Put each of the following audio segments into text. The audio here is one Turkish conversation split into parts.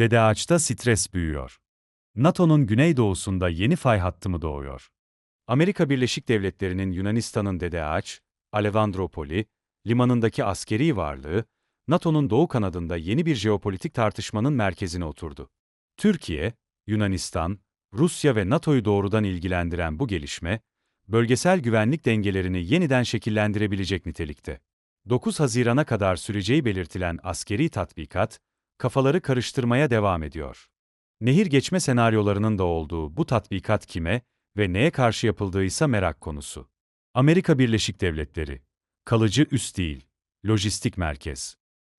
Dede Ağaç'ta stres büyüyor. NATO'nun güneydoğusunda yeni fay hattı mı doğuyor? Amerika Birleşik Devletleri'nin Yunanistan'ın Dede Ağaç, Alevandropoli, limanındaki askeri varlığı, NATO'nun doğu kanadında yeni bir jeopolitik tartışmanın merkezine oturdu. Türkiye, Yunanistan, Rusya ve NATO'yu doğrudan ilgilendiren bu gelişme, bölgesel güvenlik dengelerini yeniden şekillendirebilecek nitelikte. 9 Haziran'a kadar süreceği belirtilen askeri tatbikat, kafaları karıştırmaya devam ediyor. Nehir geçme senaryolarının da olduğu bu tatbikat kime ve neye karşı yapıldığı ise merak konusu. Amerika Birleşik Devletleri, kalıcı üs değil, lojistik merkez.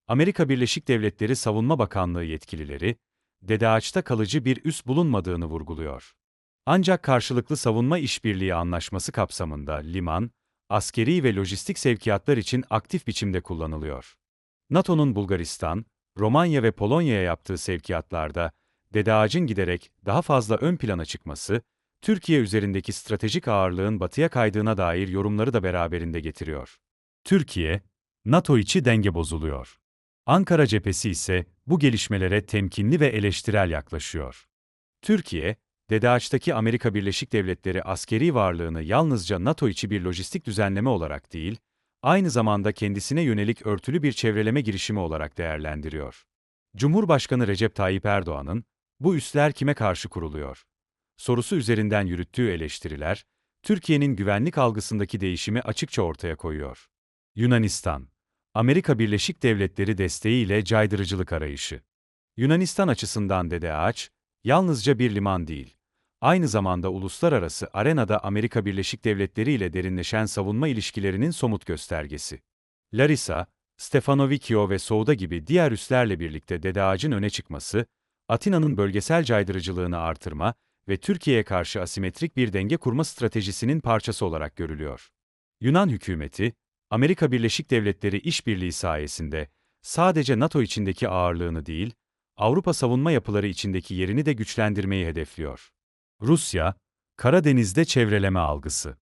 Amerika Birleşik Devletleri Savunma Bakanlığı yetkilileri, Dede Ağaç'ta kalıcı bir üs bulunmadığını vurguluyor. Ancak karşılıklı savunma işbirliği anlaşması kapsamında liman, askeri ve lojistik sevkiyatlar için aktif biçimde kullanılıyor. NATO'nun Bulgaristan, Romanya ve Polonya'ya yaptığı sevkiyatlarda Dede Ağaç'ın giderek daha fazla ön plana çıkması, Türkiye üzerindeki stratejik ağırlığın batıya kaydığına dair yorumları da beraberinde getiriyor. Türkiye, NATO içi denge bozuluyor. Ankara cephesi ise bu gelişmelere temkinli ve eleştirel yaklaşıyor. Türkiye, Dede Ağaç'taki Amerika Birleşik Devletleri askeri varlığını yalnızca NATO içi bir lojistik düzenleme olarak değil, aynı zamanda kendisine yönelik örtülü bir çevreleme girişimi olarak değerlendiriyor. Cumhurbaşkanı Recep Tayyip Erdoğan'ın, bu üsler kime karşı kuruluyor? Sorusu üzerinden yürüttüğü eleştiriler, Türkiye'nin güvenlik algısındaki değişimi açıkça ortaya koyuyor. Yunanistan, Amerika Birleşik Devletleri desteğiyle caydırıcılık arayışı. Yunanistan açısından Dede Ağaç, yalnızca bir liman değil, aynı zamanda uluslararası arenada Amerika Birleşik Devletleri ile derinleşen savunma ilişkilerinin somut göstergesi. Larissa, Stefanovicchio ve Souda gibi diğer üslerle birlikte Dede Ağaç'ın öne çıkması, Atina'nın bölgesel caydırıcılığını artırma ve Türkiye'ye karşı asimetrik bir denge kurma stratejisinin parçası olarak görülüyor. Yunan hükümeti, Amerika Birleşik Devletleri işbirliği sayesinde sadece NATO içindeki ağırlığını değil, Avrupa savunma yapıları içindeki yerini de güçlendirmeyi hedefliyor. Rusya, Karadeniz'de çevreleme algısı.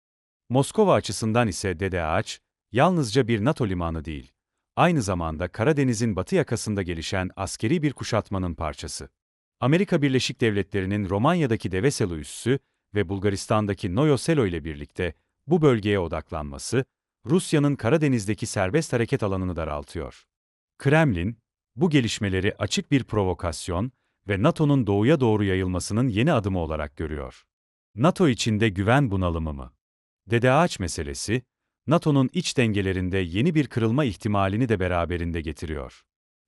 Moskova açısından ise Dede Ağaç, yalnızca bir NATO limanı değil, aynı zamanda Karadeniz'in batı yakasında gelişen askeri bir kuşatmanın parçası. Amerika Birleşik Devletleri'nin Romanya'daki Deveselo üssü ve Bulgaristan'daki Noyoselo ile birlikte bu bölgeye odaklanması, Rusya'nın Karadeniz'deki serbest hareket alanını daraltıyor. Kremlin, bu gelişmeleri açık bir provokasyon ve NATO'nun doğuya doğru yayılmasının yeni adımı olarak görüyor. NATO içinde güven bunalımı mı? Ağaç meselesi, NATO'nun iç dengelerinde yeni bir kırılma ihtimalini de beraberinde getiriyor.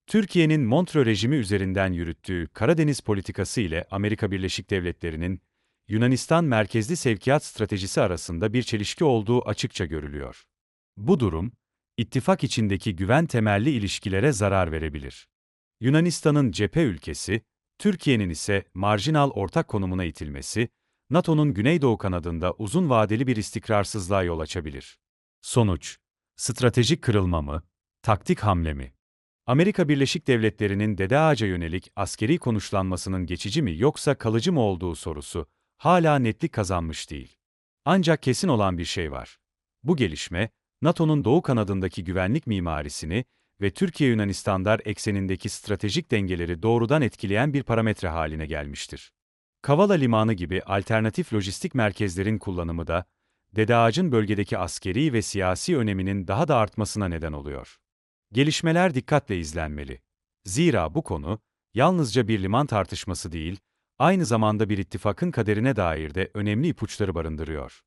Türkiye'nin Montreux rejimi üzerinden yürüttüğü Karadeniz politikası ile Amerika Birleşik Devletleri'nin Yunanistan merkezli sevkiyat stratejisi arasında bir çelişki olduğu açıkça görülüyor. Bu durum, ittifak içindeki güven temelli ilişkilere zarar verebilir. Yunanistan'ın cephe ülkesi, Türkiye'nin ise marjinal ortak konumuna itilmesi, NATO'nun Güneydoğu kanadında uzun vadeli bir istikrarsızlığa yol açabilir. Sonuç, stratejik kırılma mı, taktik hamle mi? Amerika Birleşik Devletleri'nin Dede Ağaç'a yönelik askeri konuşlanmasının geçici mi yoksa kalıcı mı olduğu sorusu, hala netlik kazanmış değil. Ancak kesin olan bir şey var. Bu gelişme, NATO'nun doğu kanadındaki güvenlik mimarisini ve Türkiye-Yunanistan eksenindeki stratejik dengeleri doğrudan etkileyen bir parametre haline gelmiştir. Kavala Limanı gibi alternatif lojistik merkezlerin kullanımı da, Dede Ağaç'ın bölgedeki askeri ve siyasi öneminin daha da artmasına neden oluyor. Gelişmeler dikkatle izlenmeli. Zira bu konu, yalnızca bir liman tartışması değil, aynı zamanda bir ittifakın kaderine dair de önemli ipuçları barındırıyor.